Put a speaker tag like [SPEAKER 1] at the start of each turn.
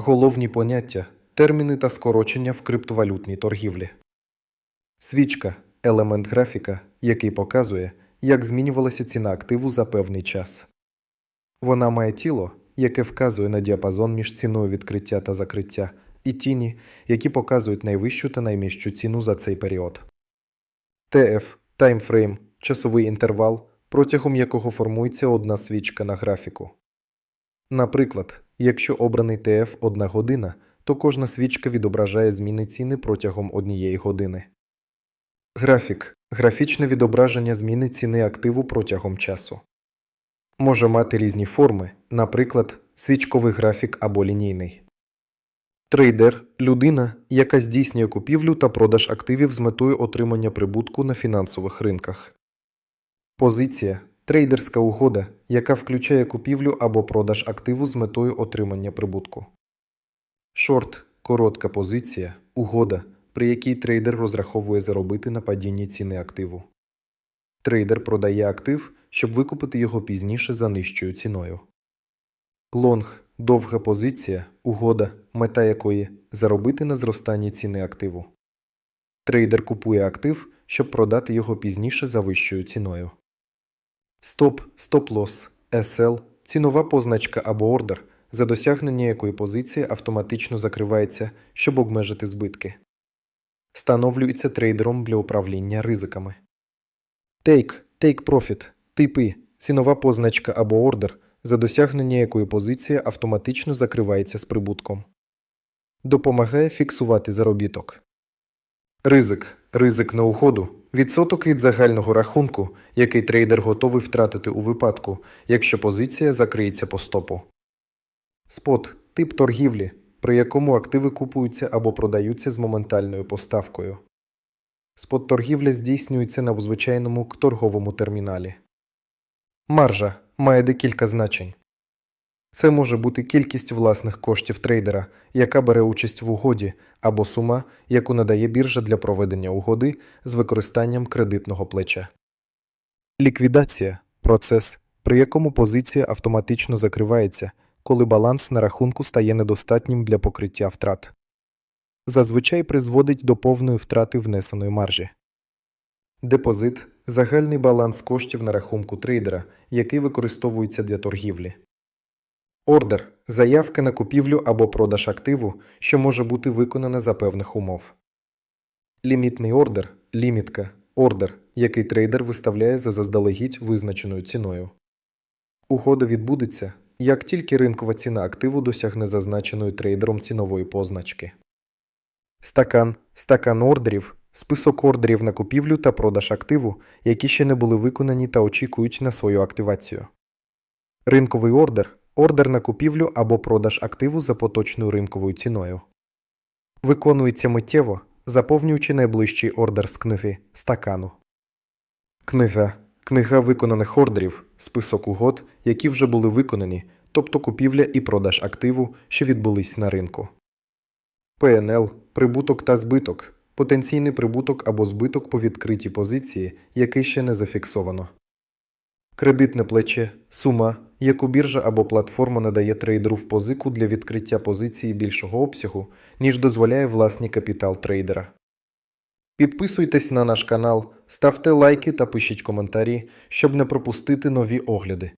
[SPEAKER 1] Головні поняття, терміни та скорочення в криптовалютній торгівлі. Свічка елемент графіка, який показує, як змінювалася ціна активу за певний час. Вона має тіло, яке вказує на діапазон між ціною відкриття та закриття, і тіні, які показують найвищу та найнижчу ціну за цей період. ТФ таймфрейм часовий інтервал, протягом якого формується одна свічка на графіку. Наприклад, якщо обраний ТФ одна година, то кожна свічка відображає зміни ціни протягом однієї години. Графік графічне відображення зміни ціни активу протягом часу. Може мати різні форми, наприклад, свічковий графік або лінійний. Трейдер людина, яка здійснює купівлю та продаж активів з метою отримання прибутку на фінансових ринках. Позиція трейдерська угода, яка включає купівлю або продаж активу з метою отримання прибутку. Шорт коротка позиція, угода, при якій трейдер розраховує заробити на падінні ціни активу. Трейдер продає актив, щоб викупити його пізніше за нижчою ціною. Лонг довга позиція, угода, мета якої заробити на зростанні ціни активу. Трейдер купує актив, щоб продати його пізніше за вищою ціною. Стоп, стоп-лосс, SL – цінова позначка або ордер, за досягнення якої позиція автоматично закривається, щоб обмежити збитки. Встановлюється трейдером для управління ризиками. Take – take profit, типи, цінова позначка або ордер, за досягнення якої позиція автоматично закривається з прибутком. Допомагає фіксувати заробіток. Ризик ризик на уходу відсоток від загального рахунку, який трейдер готовий втратити у випадку, якщо позиція закриється по стопу. Спот тип торгівлі, при якому активи купуються або продаються з моментальною поставкою. Спот торгівля здійснюється на звичайному торговому терміналі. Маржа має декілька значень. Це може бути кількість власних коштів трейдера, яка бере участь в угоді, або сума, яку надає біржа для проведення угоди з використанням кредитного плеча. Ліквідація процес, при якому позиція автоматично закривається, коли баланс на рахунку стає недостатнім для покриття втрат. Зазвичай призводить до повної втрати внесеної маржі. Депозит загальний баланс коштів на рахунку трейдера, який використовується для торгівлі. Ордер заявка на купівлю або продаж активу, що може бути виконана за певних умов. Лімітний ордер лімітка ордер, який трейдер виставляє за заздалегідь визначеною ціною. Угода відбудеться, як тільки ринкова ціна активу досягне зазначеної трейдером цінової позначки. Стакан стакан ордерів список ордерів на купівлю та продаж активу, які ще не були виконані та очікують на свою активацію. Ринковий ордер ордер на купівлю або продаж активу за поточною ринковою ціною. Виконується миттєво, заповнюючи найближчий ордер з книги стакану. Книга книга виконаних ордерів список угод, які вже були виконані, тобто купівля і продаж активу, що відбулись на ринку. ПНЛ прибуток та збиток потенційний прибуток або збиток по відкритій позиції, який ще не зафіксовано. Кредитне плече сума, яку біржа або платформа надає трейдеру в позику для відкриття позиції більшого обсягу, ніж дозволяє власний капітал трейдера. Підписуйтесь на наш канал, ставте лайки та пишіть коментарі, щоб не пропустити нові огляди.